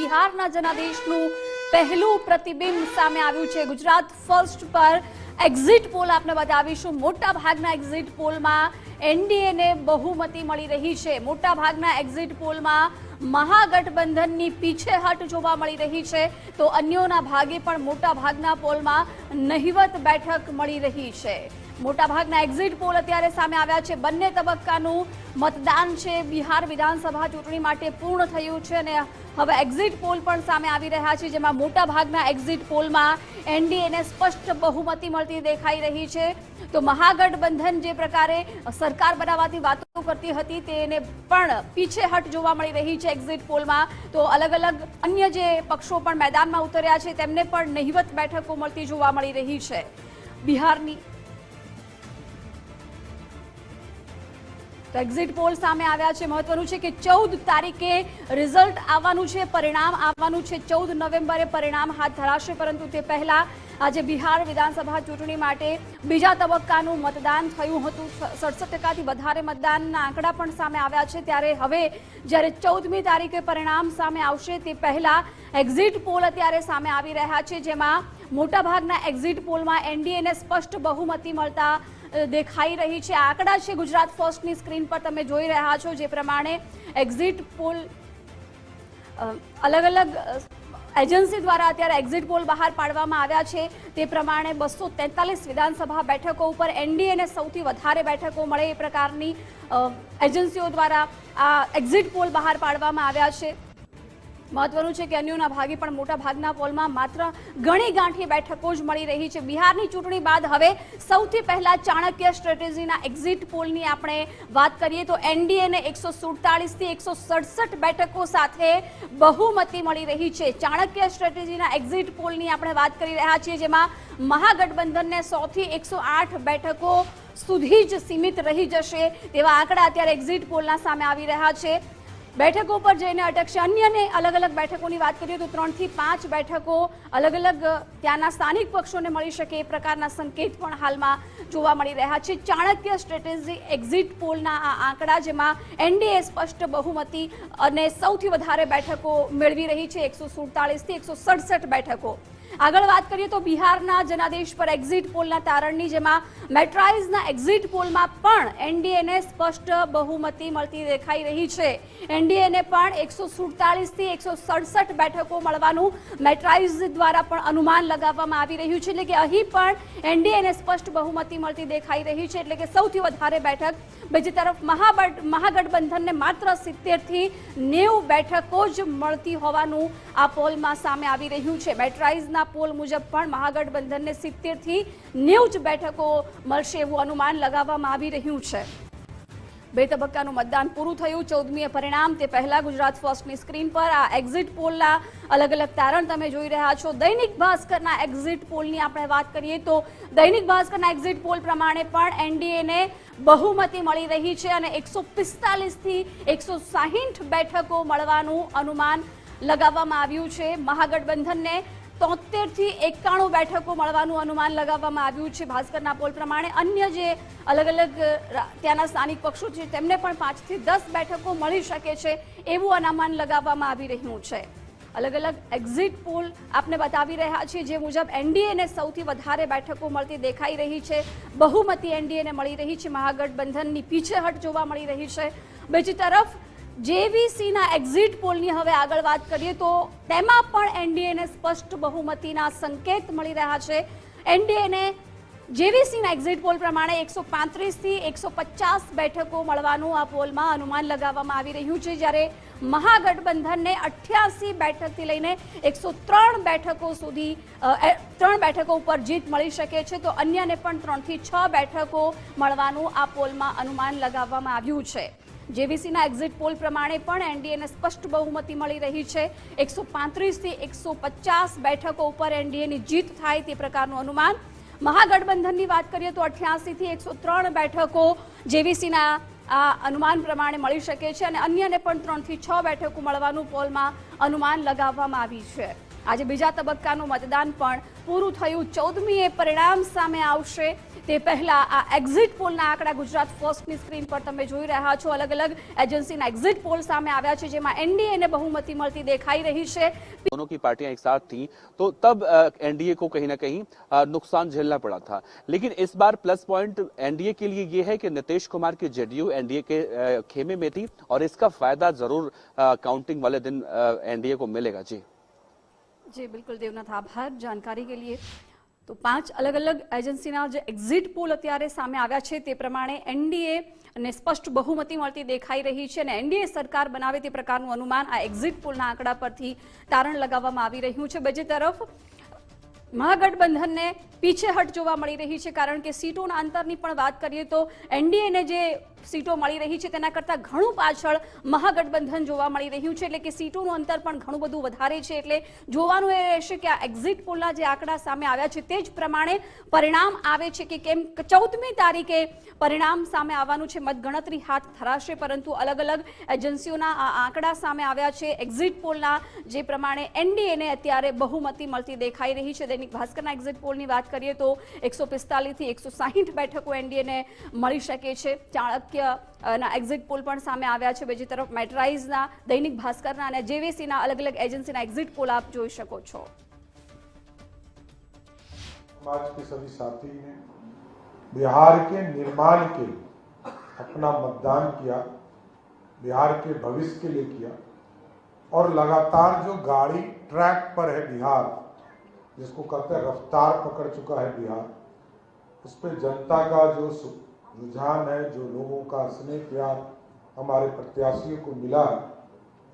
બિહારના જનાદેશનું પહેલું પ્રતિબિંબ સામે આવ્યું છે. ગુજરાત ફર્સ્ટ પર એક્ઝિટ પોલ આપને બતાવીશું. મોટા ભાગના એક્ઝિટ પોલમાં એનડીએને બહુમતી મળી રહી છે. મોટા ભાગના એક્ઝિટ પોલમાં મહાગઠબંધનની પીછેહટ જોવા મળી રહી છે. તો અન્યોના ભાગે પણ મોટા ભાગના પોલમાં નહિવત બેઠક મળી રહી છે. મોટાભાગના એક્ઝિટ પોલ અત્યારે સામે આવ્યા છે. બંને તબક્કાનું મતદાન છે. બિહાર વિધાનસભા ચૂંટણી માટે પૂર્ણ થયું છે અને હવે એક્ઝિટ પોલ પણ સામે આવી રહ્યા છે, જેમાં મોટાભાગના એક્ઝિટ પોલમાં એનડીએને સ્પષ્ટ બહુમતી મળતી દેખાઈ રહી છે. તો મહાગઠબંધન જે પ્રકારે સરકાર બનાવવાથી વાતો કરતી હતી, તેને પણ પીછેહટ જોવા મળી રહી છે એક્ઝિટ પોલમાં તો અલગ અલગ અન્ય જે પક્ષો પણ મેદાનમાં ઉતર્યા છે, તેમને પણ નહિવત બેઠકો મળતી જોવા મળી રહી છે. બિહારની તો એક્ઝિટ પોલ સામે આવ્યા છે. મહત્વનું છે કે ચૌદ તારીખે રિઝલ્ટ આવવાનું છે, પરિણામ આવવાનું છે. ચૌદ નવેમ્બરે પરિણામ હાથ ધરાશે, પરંતુ તે પહેલા આજે બિહાર વિધાનસભા ચૂંટણી માટે બીજા તબક્કાનું મતદાન થયું હતું. સડસઠ ટકાથી વધારે મતદાનના આંકડા પણ સામે આવ્યા છે. ત્યારે હવે જ્યારે ચૌદમી તારીખે પરિણામ સામે આવશે, તે પહેલા એક્ઝિટ પોલ અત્યારે સામે આવી રહ્યા છે, જેમાં મોટાભાગના એક્ઝિટ પોલમાં એનડીએને સ્પષ્ટ બહુમતી મળતા દેખાઈ રહી છે. આંકડા છે ગુજરાત ફર્સ્ટની સ્ક્રીન પર તમે જોઈ રહ્યા છો, જે પ્રમાણે એક્ઝિટ પોલ અલગ અલગ એજન્સી દ્વારા અત્યારે એક્ઝિટ પોલ બહાર પાડવામાં આવ્યા છે. તે પ્રમાણે બસો તેતાલીસ વિધાનસભા બેઠકો ઉપર એનડીએને સૌથી વધારે બેઠકો મળે એ પ્રકારની એજન્સીઓ દ્વારા આ એક્ઝિટ પોલ બહાર પાડવામાં આવ્યા છે. મહત્વનું છે કે અન્યોના ભાગે પણ મોટા ભાગના પોલમાં માત્ર ઘણી ગાંઠી બેઠકો જ મળી રહી છે. બિહારની ચૂંટણી બાદ હવે સૌથી પહેલા ચાણક્ય સ્ટ્રેટેજીના એક્ઝિટ પોલની આપણે વાત કરીએ તો એનડીએને એકસો સુડતાલીસથી એકસો સડસઠ બેઠકો સાથે બહુમતી મળી રહી છે. ચાણક્ય સ્ટ્રેટેજીના એક્ઝિટ પોલની આપણે વાત કરી રહ્યા છીએ, જેમાં મહાગઠબંધનને સોથી એકસો આઠ બેઠકો સુધી જ સીમિત રહી જશે તેવા આંકડા અત્યારે એક્ઝિટ પોલના સામે આવી રહ્યા છે. બેઠકો પર જઈને અટકશે. અન્યને અલગ અલગ બેઠકોની વાત કરીએ તો ત્રણથી પાંચ બેઠકો અલગ અલગ ત્યાંના સ્થાનિક પક્ષોને મળી શકે એ પ્રકારના સંકેત પણ હાલમાં જોવા મળી રહ્યા છે. ચાણક્ય સ્ટ્રેટેજી એક્ઝિટ પોલના આ આંકડા, જેમાં એનડીએ સ્પષ્ટ બહુમતી અને સૌથી વધારે બેઠકો મેળવી રહી છે. એકસો સુડતાલીસથી એકસો સડસઠ બેઠકો. આગળ વાત કરીએ તો બિહારના જનાદેશ પર એક્ઝિટ પોલના તારણની, જેમાં મેટ્રાઇઝના એક્ઝિટ પોલમાં પણ એનડીએને સ્પષ્ટ બહુમતી મળતી દેખાઈ રહી છે. એનડીએને પણ એકસો સુડતાલીસથી એકસો સડસઠ બેઠકો મળવાનું મેટ્રાઇઝ દ્વારા પણ અનુમાન લગાવવામાં આવી રહ્યું છે. એટલે કે અહીં પણ એનડીએને સ્પષ્ટ બહુમતી મળતી દેખાઈ રહી છે. એટલે કે સૌથી વધારે બેઠક બીજી તરફ મહાબળ, મહાગઠબંધનને માત્ર સિત્તેરથી નેવું બેઠકો જ મળતી હોવાનું આ પોલમાં સામે આવી રહ્યું છે. મેટ્રાઇઝના પોલ મુજબ પણ મહાગઠબંધનને સિત્તેરથી નેવું બેઠકો મળશે એવું અનુમાન લગાવવામાં આવી રહ્યું છે. બે તબક્કાનું મતદાન પૂરું થયું. ચૌદમીએ પરિણામ તે પહેલા ગુજરાત ફર્સ્ટની સ્ક્રીન પર. આ એક્ઝિટ પોલના અલગ અલગ તારણ તમે જોઈ રહ્યા છો. દૈનિક ભાસ્કરના એક્ઝિટ પોલની આપણે વાત કરીએ તો દૈનિક ભાસ્કરના એક્ઝિટ પોલ પ્રમાણે પણ એનડીએને બહુમતી મળી રહી છે અને એકસો પિસ્તાલીસથી એકસો સાહીઠ બેઠકો મળવાનું અનુમાન લગાવવામાં આવ્યું છે. મહાગઠબંધનને તોતેરથી એકાણું બેઠકો મળવાનું અનુમાન લગાવવામાં આવ્યું છે. ભાસ્કરના પોલ પ્રમાણે અન્ય જે અલગ અલગ ત્યાંના સ્થાનિક પક્ષો છે, તેમને પણ પાંચથી દસ બેઠકો મળી શકે છે એવું અનુમાન લગાવવામાં આવી રહ્યું છે. અલગ અલગ એક્ઝિટ પોલ આપને બતાવી રહ્યા છીએ, જે મુજબ એનડીએને સૌથી વધારે બેઠકો મળતી દેખાઈ રહી છે. બહુમતી એનડીએને મળી રહી છે. મહાગઠબંધનની પીછેહટ જોવા મળી રહી છે. બીજી તરફ જેવીસીના એક્ઝિટ પોલની હવે આગળ વાત કરીએ તો તેમાં પણ એનડીએને સ્પષ્ટ બહુમતીના સંકેત મળી રહ્યા છે. એનડીએને જેવીસીના એક્ઝિટ પોલ પ્રમાણે એકસો પાંત્રીસથી એકસો પચાસ બેઠકો મળવાનું આ પોલમાં અનુમાન લગાવવામાં આવી રહ્યું છે, જ્યારે મહાગઠબંધનને અઠ્યાસી બેઠકથી લઈને એકસો ત્રણ બેઠકો સુધી ત્રણ બેઠકો ઉપર જીત મળી શકે છે. તો અન્યને પણ ત્રણથી છ બેઠકો મળવાનું આ પોલમાં અનુમાન લગાવવામાં આવ્યું છે. જેવીસીના એક્ઝિટ પોલ પ્રમાણે પણ એનડીએને સ્પષ્ટ બહુમતી મળી રહી છે. એકસો પાંત્રીસથી એકસો પચાસ બેઠકો ઉપર એનડીએની જીત થાય તે પ્રકારનું અનુમાન. મહાગઠબંધનની વાત કરીએ તો અઠ્યાસીથી એકસો ત્રણ બેઠકો જેવીસીના આ અનુમાન પ્રમાણે મળી શકે છે અને અન્યને પણ ત્રણથી છ બેઠકો મળવાનું પોલમાં અનુમાન લગાવવામાં આવી છે. આજે બીજા તબક્કાનું મતદાન પણ પૂરું થયું. ચૌદમીએ પરિણામ સામે આવશે. તે પહેલા આ એક્ઝિટ પોલના આંકડા ગુજરાત ફર્સ્ટની સ્ક્રીન પર તમે જોઈ રહ્યા છો અલગ અલગ એજન્સીના એક્ઝિટ પોલ સામે આવ્યા છે જેમાં એનડીએને બહુમતી મળતી દેખાઈ રહી છે दोनों की पार्टियां एक साथ थीं तो तब एनडीए को कहीं ना कहीं अ, नुकसान झेलना पड़ा था लेकिन इस बार प्लस पॉइंट एनडीए के लिए ये है कि नीतीश कुमार की जेडीयू एनडीए के अ, खेमे में थी और इसका फायदा जरूर अ, काउंटिंग वाले दिन एनडीए को मिलेगा जी જી બિલકુલ દેવનાથ આભાર જાણકારી કે लिए તો પાંચ અલગ અલગ એજન્સીના જે એક્ઝિટ પોલ અત્યારે સામે આવ્યા છે, તે પ્રમાણે એનડીએ ને સ્પષ્ટ બહુમતી મળતી દેખાઈ રહી છે અને એનડીએ સરકાર બનાવે તે પ્રકારનું અનુમાન આ એક્ઝિટ પોલના આંકડા પરથી તારણ લગાવવામાં આવી રહ્યું છે. બીજી તરફ, મહાગઠબંધનને પીછેહટ જોવા મળી રહી છે, કારણ કે સીટોના અંતરની પણ વાત કરીએ તો એનડીએને જે સીટો મળી રહી છે. તેના કરતાં ઘણું પાછળ મહાગઠબંધન જોવા મળી રહ્યું છે. એટલે કે સીટોનું અંતર પણ ઘણું બધું વધારે છે. એટલે જોવાનું એ રહેશે કે આ એક્ઝિટ પોલના જે આંકડા સામે આવ્યા છે તે જ પ્રમાણે પરિણામ આવે છે કે કેમ? ચૌદમી તારીખે પરિણામ સામે આવવાનું છે. મતગણતરી હાથ ધરાશે પરંતુ અલગ અલગ એજન્સીઓના આ આંકડા સામે આવ્યા છે. એક્ઝિટ પોલના જે પ્રમાણે એનડીએને અત્યારે બહુમતી મળતી દેખાઈ રહી છે. દૈનિક ભાસ્કરના એક્ઝિટ પોલની વાત કરીએ તો એકસો પિસ્તાલીસથી એકસો સાહીઠ બેઠકો એનડીએને મળી શકે છે. ચાણક્ય અ, ના એક્ઝિટ પોલ પણ સામે આવ્યા છે બીજી તરફ મેટ્રાઇઝના દૈનિક ભાસ્કરના અને જેવીસીના અલગ અલગ એજન્સીના એક્ઝિટ પોલ આપ જોઈ શકો છો समाज के सभी साथी ने बिहार के निर्माण के लिए अपना मतदान किया बिहार के भविष्य के लिए किया और लगातार जो गाड़ी ट्रैक पर है बिहार जिसको कहते हैं रफ्तार पकड़ चुका है बिहार उस पर जनता का जो सु- रुझान है जो लोगों का स्नेह प्यार हमारे प्रत्याशियों को मिला। है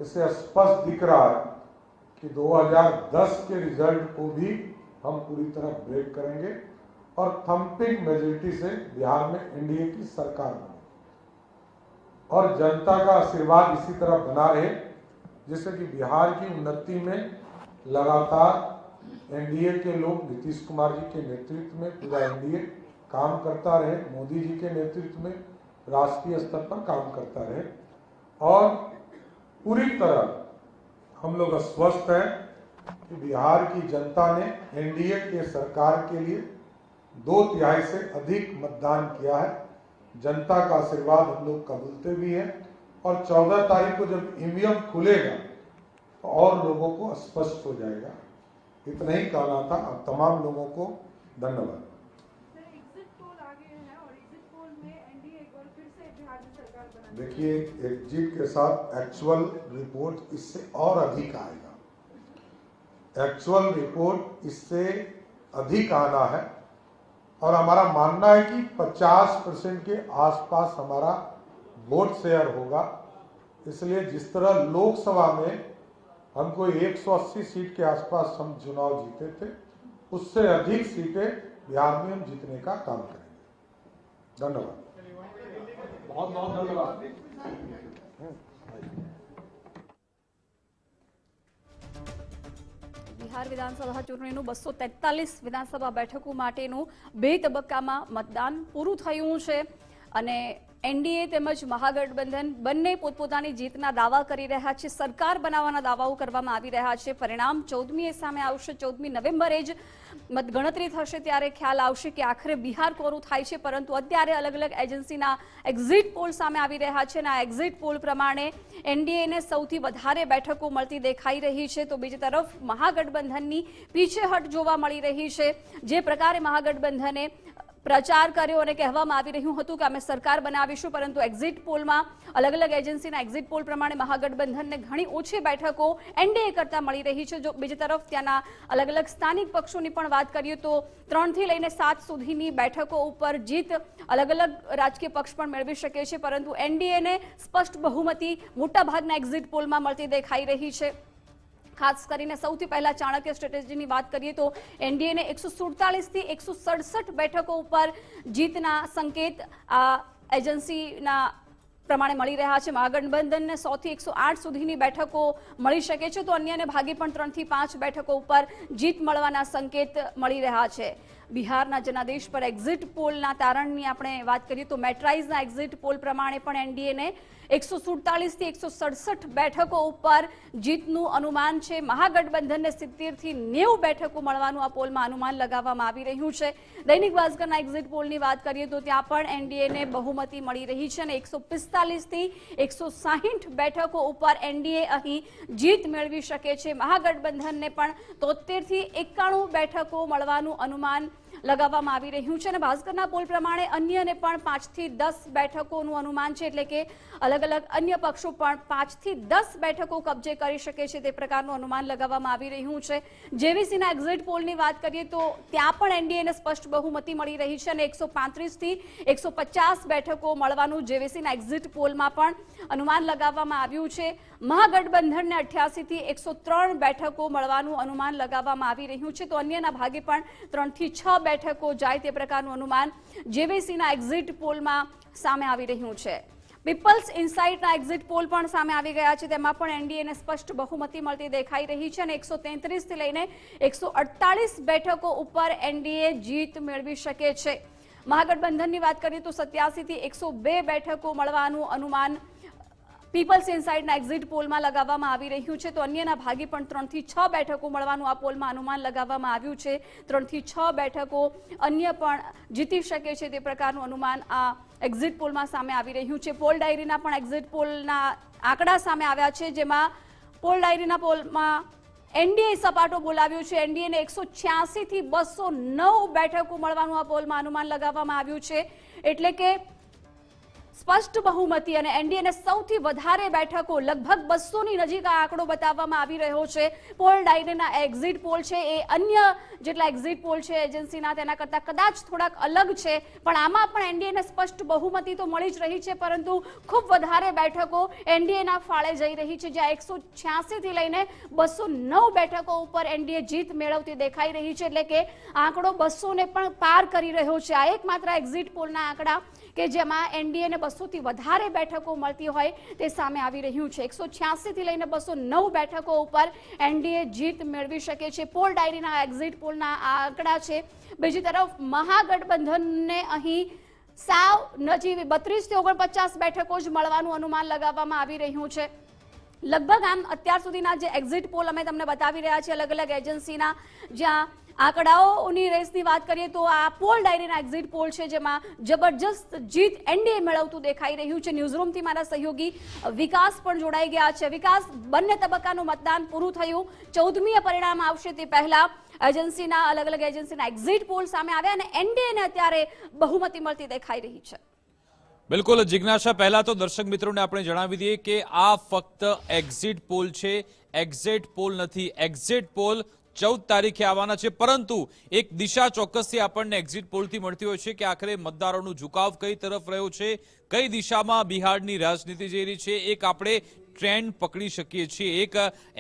इससे स्पष्ट दिख रहा है कि 2010 के रिज़ल्ट को भी हम पूरी तरह ब्रेक करेंगे और थम्पिंग मेजोरिटी से बिहार में एनडीए की सरकार बनेगी और जनता का आशीर्वाद इसी तरह बना रहे, जिससे कि बिहार की उन्नति में लगातार एनडीए के लोग नीतीश कुमार जी के नेतृत्व में पूरा एनडीए काम करता रहे, मोदी जी के नेतृत्व में राष्ट्रीय स्तर पर काम करता रहे और पूरी तरह हम लोग स्वस्थ हैं कि बिहार की जनता ने एनडीए के सरकार के लिए दो तिहाई से अधिक मतदान किया है। जनता का आशीर्वाद हम लोग कबूलते भी हैं और 14 तारीख को जब ईवीएम खुलेगा तो और लोगों को स्पष्ट हो जाएगा। इतना ही कहना था। अब तमाम लोगों को धन्यवाद सर एग्जिट पोल आ गए हैं और एग्जिट पोल में एनडीए एक बार फिर से बिहार में सरकार बनाने देखिए एग्जिट के साथ एक्चुअल रिपोर्ट इससे और अधिक आएगा। एक्चुअल रिपोर्ट इससे अधिक आना है और हमारा मानना है कि 50 परसेंट के आसपास हमारा वोट शेयर होगा। इसलिए जिस तरह लोकसभा में हमको 180 सीट के आसपास हम चुनाव जीते थे, उससे अधिक सीटें बिहार में हम जीतने का काम करेंगे। धन्यवाद। बहुत बहुत धन्यवाद બિહાર વિધાનસભા ચૂંટણીનું બસો તેતાલીસ વિધાનસભા બેઠકો માટેનું બે તબક્કામાં મતદાન પૂરું થયું છે અને એનડીએ તેમજ મહાગઠબંધન બંને પોતપોતાની જીતના દાવા કરી રહ્યા છે. સરકાર બનાવવાના દાવાઓ કરવામાં આવી રહ્યા છે. પરિણામ ચૌદમીએ સામે આવશે. ચૌદમી નવેમ્બરે જ મતગણતરી થશે ત્યારે ખ્યાલ આવશે કે આખરે બિહાર કોરું થાય છે. પરંતુ અત્યારે અલગ અલગ એજન્સીના એક્ઝિટ પોલ સામે આવી રહ્યા છે અને આ એક્ઝિટ પોલ પ્રમાણે એનડીએને સૌથી વધારે બેઠકો મળતી દેખાઈ રહી છે. તો બીજી તરફ મહાગઠબંધનની પીછેહટ જોવા મળી રહી છે. જે પ્રકારે મહાગઠબંધને પ્રચાર કર્યો અને કહેવામાં આવી રહ્યું હતું કે અમે સરકાર બનાવીશું, પરંતુ એક્ઝિટ પોલમાં અલગ અલગ એજન્સીના એક્ઝિટ પોલ પ્રમાણે મહાગઠબંધનને ઘણી ઓછી બેઠકો એનડીએ કરતા મળી રહી છે. જો બીજી તરફ ત્યાંના અલગ અલગ સ્થાનિક પક્ષોની પણ વાત કરીએ તો ત્રણથી લઈને સાત સુધીની બેઠકો ઉપર જીત અલગ અલગ રાજકીય પક્ષ પણ મેળવી શકે છે, પરંતુ એનડીએને સ્પષ્ટ બહુમતી મોટાભાગના એક્ઝિટ પોલમાં મળતી દેખાઈ રહી છે. ખાસ કરીને સૌથી પહેલા ચાણક્ય સ્ટ્રેટેજીની વાત કરીએ તો એનડીએને એકસો સુડતાલીસથી એકસો સડસઠ બેઠકો ઉપર જીતના સંકેત આ એજન્સીના પ્રમાણે મળી રહ્યા છે. મહાગઠબંધનને સોથી એકસો આઠ સુધીની બેઠકો મળી શકે છે. તો અન્યને ભાગે પણ ત્રણથી પાંચ બેઠકો ઉપર જીત મળવાના સંકેત મળી રહ્યા છે. બિહારના જનાદેશ પર એક્ઝિટ પોલના તારણની આપણે વાત કરીએ તો મેટ્રાઇઝના એક્ઝિટ પોલ પ્રમાણે પણ એનડીએને એકસો સુડતાલીસથી એકસો સડસઠ બેઠકો ઉપર જીતનું અનુમાન છે. મહાગઠબંધનને સિત્તેરથી નેવું બેઠકો મળવાનું આ પોલમાં અનુમાન લગાવવામાં આવી રહ્યું છે. દૈનિક ભાસ્કરના એક્ઝિટ પોલની વાત કરીએ તો ત્યાં પણ એનડીએને બહુમતી મળી રહી છે અને એકસો પિસ્તાલીસથી એકસો સાહીઠ બેઠકો ઉપર એનડીએ અહીં જીત મેળવી શકે છે. મહાગઠબંધનને પણ તોતેરથી એકાણું બેઠકો મળવાનું અનુમાન લગાવવામાં આવી રહ્યું છે અને ભાસ્કરના પોલ પ્રમાણે અન્યને પણ પાંચથી દસ બેઠકોનું અનુમાન છે એટલે કે અલગ અલગ અન્ય પક્ષો પણ પાંચથી દસ બેઠકો કબજે કરી શકે છે. તે પ્રકારનું અનુમાન લગાવવામાં આવી રહ્યું છે. જેવીસીના એક્ઝિટ પોલની વાત કરીએ તો ત્યાં પણ એનડીએને સ્પષ્ટ બહુમતી મળી રહી છે અને એકસો પાંત્રીસથી એકસો પચાસ બેઠકો મળવાનું જેવીસીના એક્ઝિટ પોલમાં પણ અનુમાન લગાવવામાં આવ્યું છે. મહાગઠબંધનને અઠ્યાસીથી એકસો ત્રણ બેઠકો મળવાનું અનુમાન લગાવવામાં આવી રહ્યું છે. તો અન્યના ભાગે પણ ત્રણથી છ બેઠકો જાય તે પ્રકારનું અનુમાન જેવીસીના એક્ઝિટ પોલમાં સામે આવી રહ્યું છે. પીપલ્સ ઇન્સાઇટના એક્ઝિટ પોલ પણ સામે આવી ગયા છે. તેમાં પણ એનડીએને સ્પષ્ટ બહુમતી મળતી દેખાઈ રહી છે અને એકસો તેત્રીસથી લઈને એકસો અડતાલીસ બેઠકો ઉપર એનડીએ જીત મેળવી શકે છે. મહાગઠબંધનની વાત કરીએ તો સત્યાસીથી એકસો બે બેઠકો મળવાનું અનુમાન પીપલ્સ ઇનસાઇડના એક્ઝિટ પોલમાં લગાવવામાં આવી રહ્યું છે. તો અન્યના ભાગે પણ ત્રણથી છ બેઠકો મળવાનું આ પોલમાં અનુમાન લગાવવામાં આવ્યું છે. ત્રણથી છ બેઠકો અન્ય પણ જીતી શકે છે તે પ્રકારનું અનુમાન આ એક્ઝિટ પોલમાં સામે આવી રહ્યું છે. પોલ ડાયરીના પણ એક્ઝિટ પોલના આંકડા સામે આવ્યા છે, જેમાં પોલ ડાયરીના પોલમાં એનડીએ સપાટો બોલાવ્યો છે. એનડીએને એકસો છ્યાસીથી બસો નવ બેઠકો મળવાનું આ પોલમાં અનુમાન લગાવવામાં આવ્યું છે. એટલે કે સ્પષ્ટ બહુમતી અને એનડીએને સૌથી વધારે બેઠકો, લગભગ બસોની નજીક આ આંકડો બતાવવામાં આવી રહ્યો છે. પોલ ડાયરીના એક્ઝિટ પોલ છે. એ અન્ય જેટલા એક્ઝિટ પોલ છે એજન્સીના, તેના કરતાં કદાચ થોડાક અલગ છે. પણ આમાં પણ એનડીએને સ્પષ્ટ બહુમતી તો મળી જ રહી છે, પરંતુ ખૂબ વધારે બેઠકો એનડીએના ફાળે જઈ રહી છે. જ્યાં એકસો છ્યાસીથી લઈને બસો નવ બેઠકો ઉપર એનડીએ જીત મેળવતી દેખાઈ રહી છે. એટલે કે આંકડો બસોને પણ પાર કરી રહ્યો છે. આ એકમાત્ર એક્ઝિટ પોલના આંકડા. કે જેમાં એનડીએને બસોથી વધારે બેઠકો મળતી હોય તે સામે આવી રહ્યું છે. એકસો છ્યાસીથી લઈને બસો નવ બેઠકો ઉપર એનડીએ જીત મેળવી શકે છે. પોલ ડાયરીના એક્ઝિટ પોલના આંકડા છે. બીજી તરફ મહાગઠબંધનને અહીં સાવ નજીવી બત્રીસથી ઓગણપચાસ બેઠકો જ મળવાનું અનુમાન લગાવવામાં આવી રહ્યું છે. લગભગ આમ અત્યાર સુધીના જે એક્ઝિટ પોલ અમે તમને બતાવી રહ્યા છીએ અલગ અલગ એજન્સીના જ્યાં આંકડાઓની રેસની વાત કરીએ તો આ પોલ ડાયરીના એક્ઝિટ પોલ છે જેમાં જબરજસ્ત જીત એનડીએ મેળવતું દેખાઈ રહ્યું છે. ન્યૂઝરૂમથી મારા સહયોગી વિકાસ પણ જોડાઈ ગયા છે. વિકાસ, બંને તબક્કાનું મતદાન પૂરું થયું. ચૌદમીએ પરિણામ આવશે તે પહેલા એજન્સીના અલગ અલગ એજન્સીના એક્ઝિટ પોલ સામે આવ્યા અને એનડીએને અત્યારે બહુમતી મળતી દેખાઈ રહી છે. બિલકુલ, જિજ્ઞાસા, પહેલા તો દર્શક મિત્રોને આપણે જણાવી દઈએ કે આ ફક્ત એક્ઝિટ પોલ છે. એક્ઝિટ પોલ નથી. એક્ઝિટ પોલ ચૌદ તારીખે આવવાના છે. પરંતુ એક દિશા ચોક્કસથી આપણને એક્ઝિટ પોલથી મળતી હોય છે કે આખરે મતદારોનું ઝુકાવ કઈ તરફ રહ્યો છે, કઈ દિશામાં બિહારની રાજનીતિ જઈ રહી છે, એક આપણે ટ્રેન્ડ પકડી શકીએ છીએ. એક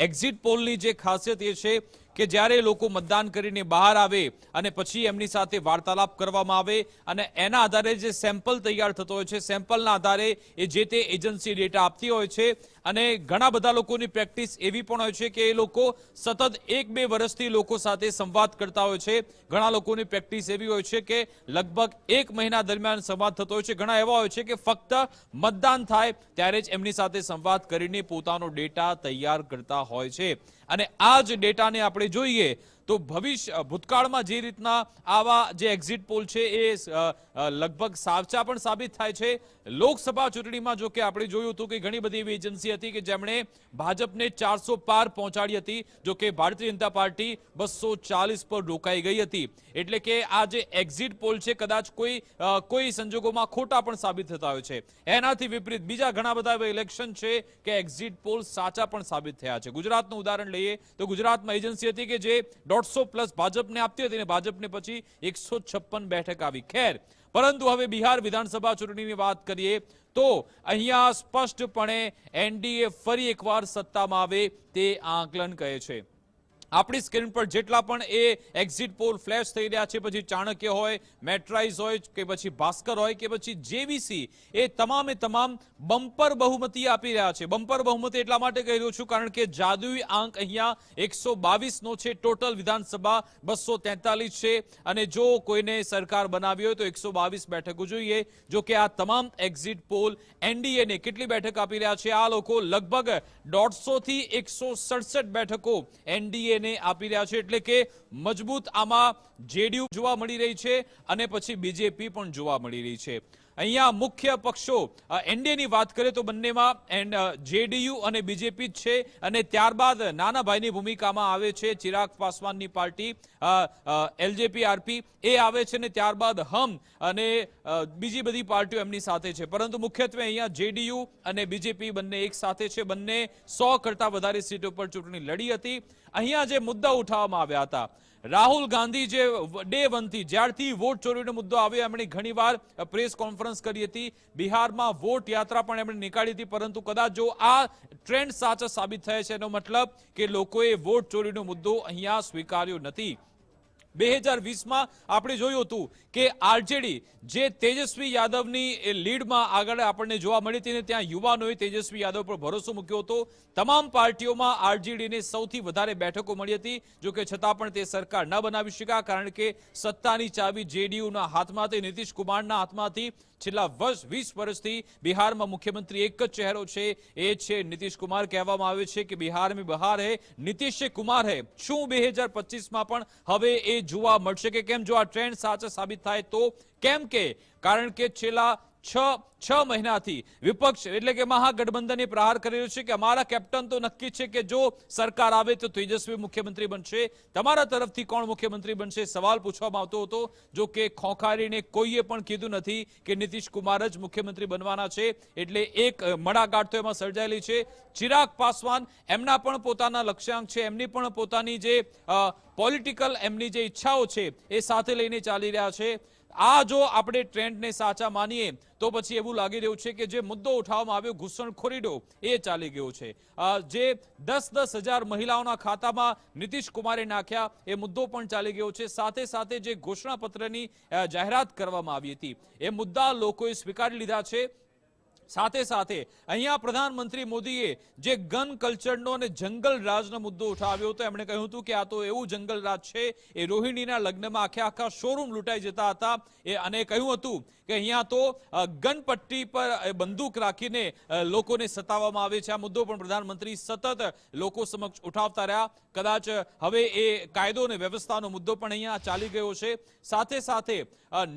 એક્ઝિટ પોલની જે ખાસિયત એ છે કે જ્યારે લોકો મતદાન કરીને બહાર આવે અને પછી એમની સાથે વાર્તાલાપ કરવામાં આવે અને એના આધારે જે સેમ્પલ તૈયાર થતો હોય છે સેમ્પલના આધારે એ જે તે એજન્સી ડેટા આપતી હોય છે અને ઘણા બધા લોકોની પ્રેક્ટિસ એવી પણ હોય છે કે એ લોકો સતત એક બે વર્ષથી લોકો સાથે સંવાદ કરતા હોય છે. ઘણા લોકોની પ્રેક્ટિસ એવી હોય છે કે લગભગ એક મહિના દરમિયાન સંવાદ થતો હોય છે. ઘણા એવા હોય છે કે ફક્ત મતદાન થાય ત્યારે જ એમની સાથે સંવાદ કરીને પોતાનો ડેટા તૈયાર કરતા હોય છે. અને આ જ ડેટાને આપણે જોઈએ તો ભવિષ્ય ભૂતકાળમાં જે રીતના આવા જે એક્ઝિટ પોલ છે એ લગભગ સાચા પણ સાબિત થાય છે. લોકસભા ચૂંટણીમાં જો કે આપણે જોયું હતું કે ઘણી બધી એવી એજન્સી હતી કે જેમણે ભાજપને ચારસો પાર પહોંચાડી હતી, જો કે ભારતીય જનતા પાર્ટી બસો પર રોકાઈ ગઈ હતી. એટલે કે આ જે એક્ઝિટ પોલ છે કદાચ કોઈ કોઈ સંજોગોમાં ખોટા પણ સાબિત થતા હોય છે. એનાથી વિપરીત બીજા ઘણા બધા ઇલેક્શન છે કે એક્ઝિટ પોલ સાચા પણ સાબિત થયા છે. ગુજરાતનું ઉદાહરણ લઈએ તો ગુજરાતમાં એજન્સી હતી કે જે દોઢસો પ્લસ ભાજપને આપતી હતી અને ભાજપને પછી એકસો બેઠક આવી. ખેર, પરંતુ હવે બિહાર વિધાનસભા ચૂંટણીની વાત કરીએ તો અહીંયા સ્પષ્ટપણે એનડીએ ફરી એકવાર સત્તામાં આવે તે આંકલન કહે છે. આપણી સ્ક્રીન પર જેટલા પણ એ એક્ઝિટ પોલ ફ્લેશ થઈ રહ્યા છે, પછી ચાણક્ય હોય મેટ્રાઇઝ હોય, કે પછી ભાસ્કર હોય, કે પછી જેવીસી એ તમામે તમામ બમ્પર બહુમતી આપી રહ્યા છે. બમ્પર બહુમતી એટલા માટે કહી રહ્યો છું કારણ કે જાદુઈ આંક અહીંયા એકસો નો છે, ટોટલ વિધાનસભા બસો છે. અને જો કોઈને સરકાર બનાવી હોય તો એકસો બેઠકો જોઈએ. જો કે આ તમામ એક્ઝિટ પોલ એનડીએને કેટલી બેઠક આપી રહ્યા છે? આ લોકો લગભગ દોઢસો થી એકસો બેઠકો એનડીએ ને આપી રહ્યા છે. એટલે કે મજબૂત આમાં જેડીયુ જોવા મળી રહી છે અને પછી બીજેપી પણ જોવા મળી રહી છે. અહીંયા મુખ્ય પક્ષો એનડીએની વાત કરીએ તો બંનેમાં જેડીયુ અને બીજેપી જ છે અને ત્યારબાદ નાના ભાઈની ભૂમિકામાં આવે છે ચિરાગ પાસવાનની પાર્ટી એલજેપી, આરપી એ આવે છે ને ત્યારબાદ હમ અને બીજી બધી પાર્ટીઓ એમની સાથે છે. પરંતુ મુખ્યત્વે અહીંયા જેડીયુ અને બીજેપી બંને એક સાથે છે. બંને સો કરતા વધારે સીટો પર ચૂંટણી લડી હતી. અહીંયા જે મુદ્દા ઉઠાવવામાં આવ્યા હતા રાહુલ ગાંધી જે ડે વનથી જ્યારથી વોટ ચોરીનો મુદ્દો આવ્યો, એમણે ઘણીવાર પ્રેસ કોન્ફરન્સ કરી હતી. બિહારમાં વોટ યાત્રા પણ એમણે નીકાળી હતી, પરંતુ કદાચ જો આ ટ્રેન્ડ સાચા સાબિત થયા છે, એનો મતલબ કે લોકોએ વોટ ચોરીનો મુદ્દો અહીંયા સ્વીકાર્યો નથી. બે હજાર વીસમાં આપણે જોયું હતું કે આરજેડી જે તેજસ્વી યાદવની લીડમાં આગળ આપણને જોવા મળી હતી ત્યાં યુવાનોએ તેજસ્વી યાદવ પર ભરોસો મૂક્યો હતો. તમામ પાર્ટીઓમાં આરજેડીને સૌથી વધારે બેઠકો મળી હતી. જોકે છતાં પણ તે સરકાર ન બનાવી શક્યા, કારણ કે સત્તાની ચાવી જેડીયુના હાથમાં હતી, નીતિશ કુમારના હાથમાંથી. છેલ્લા વર્ષ, વીસ વર્ષથી બિહારમાં મુખ્યમંત્રી એક જ ચહેરો છે. એ છે નીતિશ કુમાર. કહેવામાં આવે છે કે બિહાર મેં બહાર હે નીતિશ કુમાર હે. શું બે હજાર પચીસમાં પણ હવે એ જોવા મળશે? કે કેમ જો આ ટ્રેન્ડ સાચા સાબિત થાય તો કેમ કે? કારણ કે છેલ્લા છ છ મહિનાથી વિપક્ષ એટલે કે મહાગઠબંધન પ્રહાર કરી રહ્યું છે કે અમારા કેપ્ટન તો નક્કી છે કે જો સરકાર આવે તો તેજસ્વી મુખ્યમંત્રી બનશે. તમારા તરફથી કોણ મુખ્યમંત્રી બનશે? સવાલ પૂછવામાં આવતો હતો. જો કે ખોખારીને કોઈએ પણ કીધું નથી કે નીતિશ કુમાર જ મુખ્યમંત્રી બનવાના છે. એટલે એક મડાગાંઠ તો એમાં સર્જાયેલી છે. ચિરાગ પાસવાન એમના પણ પોતાના લક્ષ્યાંક છે. એમની પણ પોતાની જે પોલિટિકલ એમની જે ઈચ્છાઓ છે એ સાથે લઈને ચાલી રહ્યા છે. આ જો આપણે ટ્રેન્ડને સાચા માનીએ, તો પછી એવું લાગી રહ્યું છે કે જે મુદ્દો ઉઠાવવામાં આવ્યો ઘૂસણખોરીડો એ ચાલી ગયો છે. જે દસ દસ હજાર મહિલાઓના ખાતામાં નીતિશ કુમારે નાખ્યા, એ મુદ્દો પણ ચાલી ગયો છે. સાથે સાથે જે ઘોષણાપત્રની જાહેરાત કરવામાં આવી હતી, એ મુદ્દા લોકોએ સ્વીકારી લીધા છે. સાથે સાથે અહીંયા પ્રધાનમંત્રી મોદીએ જે ગન કલ્ચરનો અને જંગલ રાજનો મુદ્દો ઉઠાવ્યો હતો, એમણે કહ્યું હતું કે આ તો એવું જંગલ રાજ છે, એ રોહિણીના લગ્નમાં આખે આખા શોરૂમ લૂંટાઈ જતા હતા. એ અને કહ્યું હતું કે અહીંયા તો ગનપટ્ટી ગન પટ્ટી પર બંદૂક રાખીને લોકોને સતાવવામાં આવે છે. આ મુદ્દો પણ પ્રધાનમંત્રી સતત લોકો સમક્ષ ઉઠાવતા રહ્યા. કદાચ હવે એ કાયદો અને વ્યવસ્થાનો મુદ્દો પણ અહીંયા ચાલી ગયો છે. સાથે સાથે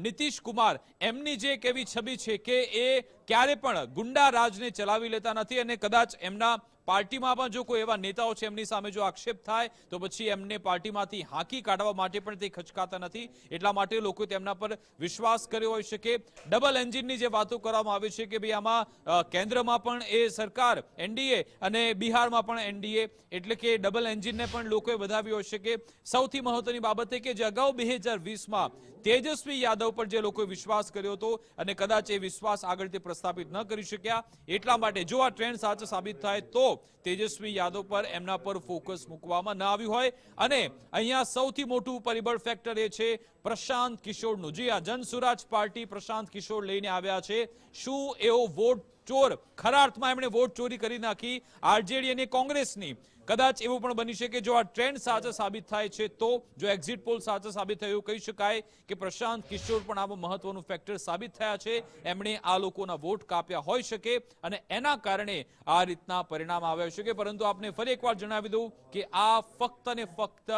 નીતિશ કુમાર એમની જે એક એવી છબી છે કે એ ક્યારે પણ ગુંડા રાજને ચલાવી લેતા નથી અને કદાચ એમના પાર્ટીમાં પણ જો કોઈ એવા નેતાઓ છે, એમની સામે જો આક્ષેપ થાય, તો પછી એમને પાર્ટીમાંથી હાંકી કાઢવા માટે પણ તે ખચકાતા નથી. એટલા માટે લોકોએ તેમના પર વિશ્વાસ કર્યો હોઈ શકે. ડબલ એન્જિનની જે વાતો કરવામાં આવી છે કે ભાઈ આમાં કેન્દ્રમાં પણ એ સરકાર, એનડીએ અને બિહારમાં પણ એનડીએ, એટલે કે ડબલ એન્જિનને પણ લોકોએ વધાવી હોઈ શકે. સૌથી મહત્વની બાબત એ કે જે અગાઉ બે હજાર વીસમાં તેજસ્વી યાદવ પર જે લોકોએ વિશ્વાસ કર્યો હતો અને કદાચ એ વિશ્વાસ આગળ તે પ્રસ્થાપિત ન કરી શક્યા, એટલા માટે જો આ ટ્રેન્ડ સાચો સાબિત થાય તો તેજસ્વી યાદવ પર એમના પર ફોકસ મૂકવામાં ન આવ્યું હોય. અને અહીંયા સૌથી મોટું પરિબળ ફેક્ટર એ છે પ્રશાંત કિશોરનું. જી આ જનસુરાજ પાર્ટી પ્રશાંત કિશોર લઈને આવ્યા છે. શું એવો વોટ ચોર? ખરા અર્થમાં એમણે વોટ ચોરી કરી નાખી. આરજેડી અને કોંગ્રેસની કદાચ એવું પણ બની શકે જો આ ટ્રેન્ડ સાચા સાબિત થાય છે તો, જો એક્ઝિટ પોલ સાચા સાબિત થયું કહી શકાય કે પ્રશાંત કિશોર પણ આમાં મહત્વનું ફેક્ટર સાબિત થયા છે. એમણે આ લોકોના વોટ કાપ્યા હોઈ શકે અને એના કારણે આ રીતના પરિણામ આવ્યા શકે. પરંતુ આપને ફરી એકવાર જણાવી દઉં કે આ ફક્ત ને ફક્ત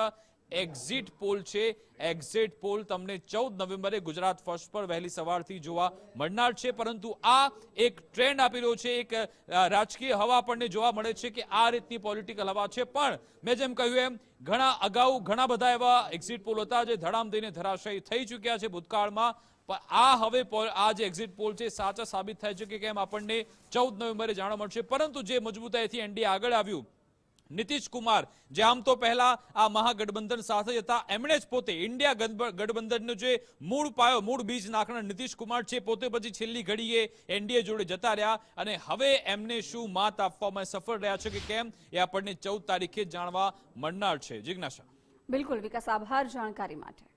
એક્ઝિટ પોલ છે. એક્ઝિટ પોલ તમને ચૌદ નવેમ્બરે ગુજરાત ફર્સ્ટ પર વહેલી સવારથી જોવા મળનાર છે. પરંતુ આ એક ટ્રેન્ડ આપી રહ્યો છે. એક રાજકીય હવા આપણને જોવા મળે છે કે આ રીતની પોલિટિકલ હવા છે. પણ મેં જેમ કહ્યું એમ, ઘણા અગાઉ ઘણા બધા એવા એક્ઝિટ પોલ હતા જે ધડામ દઈને ધરાશયી થઈ ચૂક્યા છે ભૂતકાળમાં. પણ આ હવે આ જે એક્ઝિટ પોલ છે, સાચા સાબિત થાય છે કે કેમ આપણને ચૌદ નવેમ્બરે જાણવા મળશે. પરંતુ જે મજબૂતાઈથી એનડીએ આગળ આવ્યું નીતિશ કુમાર જે આમ તો પહેલા આ મહાગઠબંધન સાથે હતા. એમણે જ પોતે ઇન્ડિયા ગઠબંધનનો જે મૂળ પાયો, મૂળ બીજ નાખનાર નીતિશ કુમાર છે, પોતે પછી છેલ્લી ઘડીએ એનડીએ જોડે જતા રહ્યા અને હવે એમને શું માત આપવામાં સફળ રહ્યા છે કે કેમ, એ આપણને ચૌદ તારીખે જાણવા મળનાર છે. જિજ્ઞાસા. બિલકુલ, વિકાસ, આભાર જાણકારી માટે.